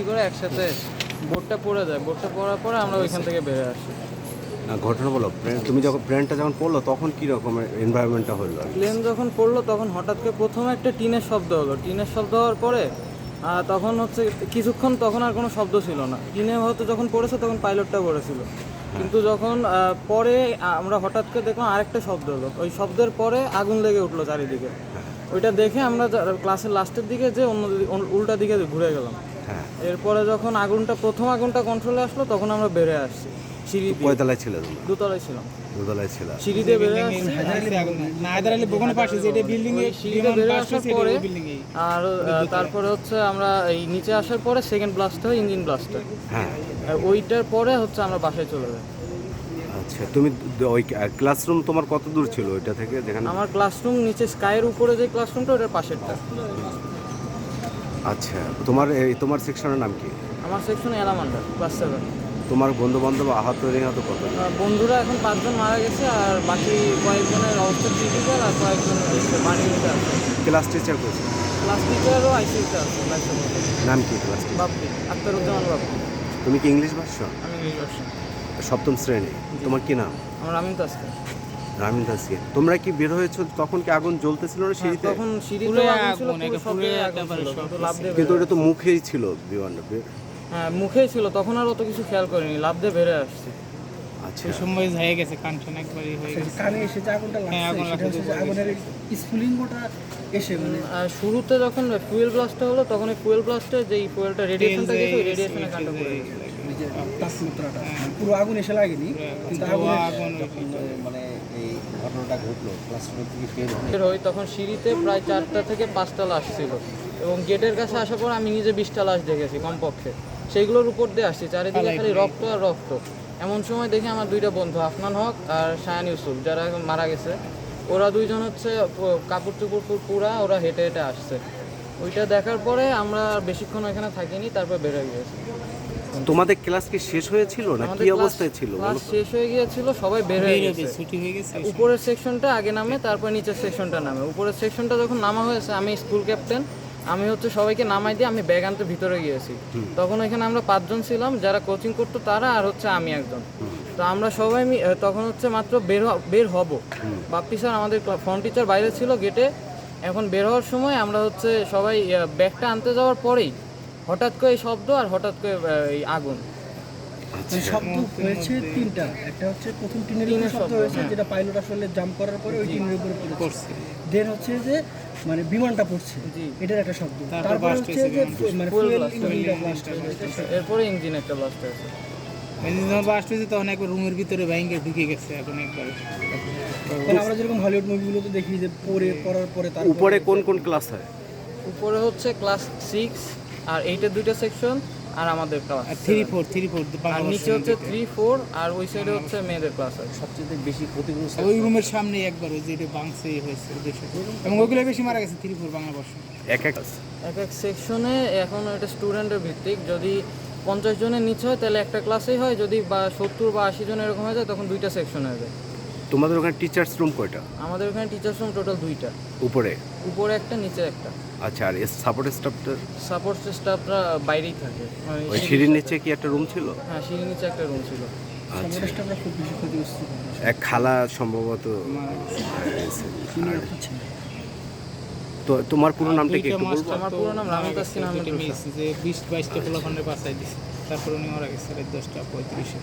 বৃষ্টি করে একসাথে বোটটা পড়ে যায়। বোটটা পড়ার পরে আমরা ওইখান থেকে বেরিয়ে আসি। না, ঘটনা বলো তুমি যখন প্লেনটা যখন পড়ল তখন কি রকমের এনভায়রনমেন্টটা হলো? প্লেন যখন পড়ল তখন হঠাৎ করে প্রথমে একটা টিনের শব্দ হলো। টিনের শব্দ হওয়ার পরে তখন হচ্ছে কিছুক্ষণ তখন আর কোনো শব্দ ছিল না। টিনে হয়তো যখন পড়েছে তখন পাইলটটা পড়েছিল। কিন্তু যখন পরে আমরা হঠাৎ করে দেখলাম আরেকটা শব্দ হলো। ওই শব্দের পরে আগুন লেগে উঠল চারিদিকে। ওইটা দেখে আমরা ক্লাসের লাস্টের দিকে যে অন্য উল্টা দিকে ঘুরে গেলাম। হ্যাঁ এরপরে যখন আগুনটা প্রথম আগুনটা কন্ট্রোলে আসলো তখন আমরা বেড়ে আসছি। সিঁড়ি কয়তলায় ছিল দোতলায় ছিলাম। দুতলায় ছিল। সিঁড়ি দিয়ে বেড়ে আসছি। না আলী বোকানো পাশে যেটা বিল্ডিং এ সিঁড়িতে বেড়ে আসার পরে আর তারপরে হচ্ছে আমরা এই নিচে আসার পরে সেকেন্ড ব্লাস্ট হয় ইঞ্জিন ব্লাস্ট হয়। হ্যাঁ। আর ওইটার পরে হচ্ছে আমরা বাসায় চলে যাই। আচ্ছা তুমি ওই ক্লাসরুম তোমার কত দূর ছিল ওইটা থেকে যেখানে আমার ক্লাসরুম নিচে স্কাইয়ের উপরে যে ক্লাসরুমটা ওটার পাশেরটা। আচ্ছা তোমার এই তোমার সেকশনের নাম কি? আমার সেকশন এলামান্ডার ক্লাস সেভেন তোমার বন্ধু বান্ধব আহত নিহত কত বন্ধুরা এখন পাঁচজন মারা গেছে আর বাকি কয়েকজনের অবস্থা ক্রিটিক্যাল আর কয়েকজন বাড়িতে আছে ক্লাস টিচার করছে ক্লাস টিচারও আইসিউতে আছে নাম কি ক্লাস বাপ্পি আক্তারুজ্জামান বাপ্পি। তুমি কি ইংলিশ ভাষা আমি ইংলিশ ভার্সন সপ্তম শ্রেণি। তোমার কি নাম? আমার আমিন তাসকে রামিন দাসকে তোমরা কি বের হয়েছো? তখন কি আগুন জ্বলতেছিল না সিঁড়িতে? তখন সিঁড়িতে আগুন ছিল পুরো একেবারে কিন্তু। ওটা তো মুখেই ছিল বিমানটা। হ্যাঁ মুখেই ছিল তখন আর অত কিছু খেয়াল করিনি লাভ দিয়ে বেড়ে আসছি। আচ্ছা। সময় হয়ে গেছে কাঞ্চন একবারই হয়ে গেছে। কানে এসে যে আগুনটা হ্যাঁ, লাগছে আগুনের স্ফুলিঙ্গটা এসে মানে আর শুরুতে যখন ফুয়েল ব্লাস্টটা হলো তখন ফুয়েল ব্লাস্টে যেই ফুয়েলটা রেডিয়েশনটা গেছে ওই রেডিয়েশনে কাণ্ড করে তাপমাত্রাটা পুরো আগুন এসে লাগেনি কিন্তু আগুন মানে এই ঘটনাটা ঘটলো ক্লাসরুমের থেকে বের বের হই তখন সিঁড়িতে প্রায় চারটা থেকে পাঁচটা লাশ ছিল। এবং গেটের কাছে আসার পর আমি নিজে বিশটা লাশ দেখেছি কমপক্ষে। সেইগুলোর উপর দিয়ে আসছি চারিদিকে খালি রক্ত আর রক্ত। এমন সময় দেখি আমার দুইটা বন্ধু আফনান হক আর শায়ান ইউসুফ যারা এখন মারা গেছে। ওরা দুইজন হচ্ছে কাপড় চুপড় পুর- পুরা ওরা হেঁটে হেঁটে আসছে। ওইটা দেখার পরে আমরা বেশিক্ষণ ওখানে থাকিনি তারপর বেরোয় গিয়েছি। তোমাদের ক্লাস কি শেষ হয়েছিল না কি অবস্থায় ছিল? ক্লাস শেষ হয়ে গিয়েছিল সবাই বের হয়ে গেছে। ছুটি হয়ে গেছে। উপরের সেকশনটা আগে নামে তারপর নিচের সেকশনটা নামে। উপরের সেকশনটা যখন নামা হয়েছে আমি স্কুল ক্যাপ্টেন আমি হচ্ছে সবাইকে নামাই দিয়ে আমি ব্যাগ আনতে ভিতরে গিয়েছি। তখন এখানে আমরা পাঁচজন ছিলাম যারা কোচিং করতো তারা আর হচ্ছে আমি একজন। তো আমরা সবাই মি- তখন হচ্ছে মাত্র বের হ- বের হব। বাপ্পি স্যার আমাদের ফ্রন্ট টিচার বাইরে ছিল গেটে। এখন বের হওয়ার সময় আমরা হচ্ছে সবাই ব্যাগটা আনতে যাওয়ার পরেই হঠাৎ করে শব্দ আর হঠাৎ করে এই আগুন। মানে শব্দ হয়েছে তিনটা। একটা হচ্ছে প্রথম টিনের শব্দ হয়েছে হ্যাঁ। যেটা পাইলট আসলে জাম্প করার পরে ওই টিনের উপরে পড়েছে দেন হচ্ছে যে মানে বিমানটা পড়ছে। এটার একটা শব্দ। তারপর হচ্ছে যে মানে ফুয়েল ইঞ্জিনটা ব্লাস্ট এরপরে ইঞ্জিন একটা ব্লাস্ট হয়েছে। যখন বাস্ট হয়েছে তখন একবার রুমের ভিতরে ঢুকে গেছে এখন একবার। আমরা যেরকম হলিউড মুভিগুলোতে দেখি যে পরে পড়ার পরে তার উপরে কোন কোন ক্লাস হয়? উপরে হচ্ছে ক্লাস সিক্স আর এইটের দুইটা সেকশন আর আমাদের class three four three four আর নিচে হচ্ছে থ্রি ফোর আর ওই সাইডে হচ্ছে মেয়েদের ক্লাস আছে। সবচেয়ে বেশি ক্ষতিগ্রস্ত ওই রুমের সামনে একবার ওই যে এটা বাংসে হয়েছে এবং ওইগুলো বেশি মারা গেছে থ্রি ফোর বাংলা বর্ষ। এক এক এক এক সেকশনে এখন এটা স্টুডেন্টের ভিত্তিক। যদি পঞ্চাশ জনের নিচে হয় তাহলে একটা ক্লাসেই হয়। যদি বা সত্তর বা আশি জন এরকম হয়ে যায় তখন দুইটা সেকশন হয়ে যায়। তোমাদের ওখানে টিচার্স রুম কয়টা? আমাদের ওখানে টিচার্স রুম টোটাল দুইটা। উপরে? উপরে একটা নিচে একটা। আচ্ছা আর সাপোর্ট স্টাফটা সাপোর্ট স্টাফরা বাইরেই থাকে। মানে ওই সিঁড়ির নিচে কি একটা রুম ছিল? হ্যাঁ সিঁড়ির নিচে একটা রুম ছিল। আচ্ছা। এক খালা সম্ভবত তো তোমার পুরো নামটা কি একটু বলব? মাস্টার আমার পুরো নাম দুইটা রুশা। মিস যে বিশ বাইশটা পোলাপানের বাসায় দিছে তারপর উনি মারা গেছে রাত দশটা পঁয়ত্রিশে।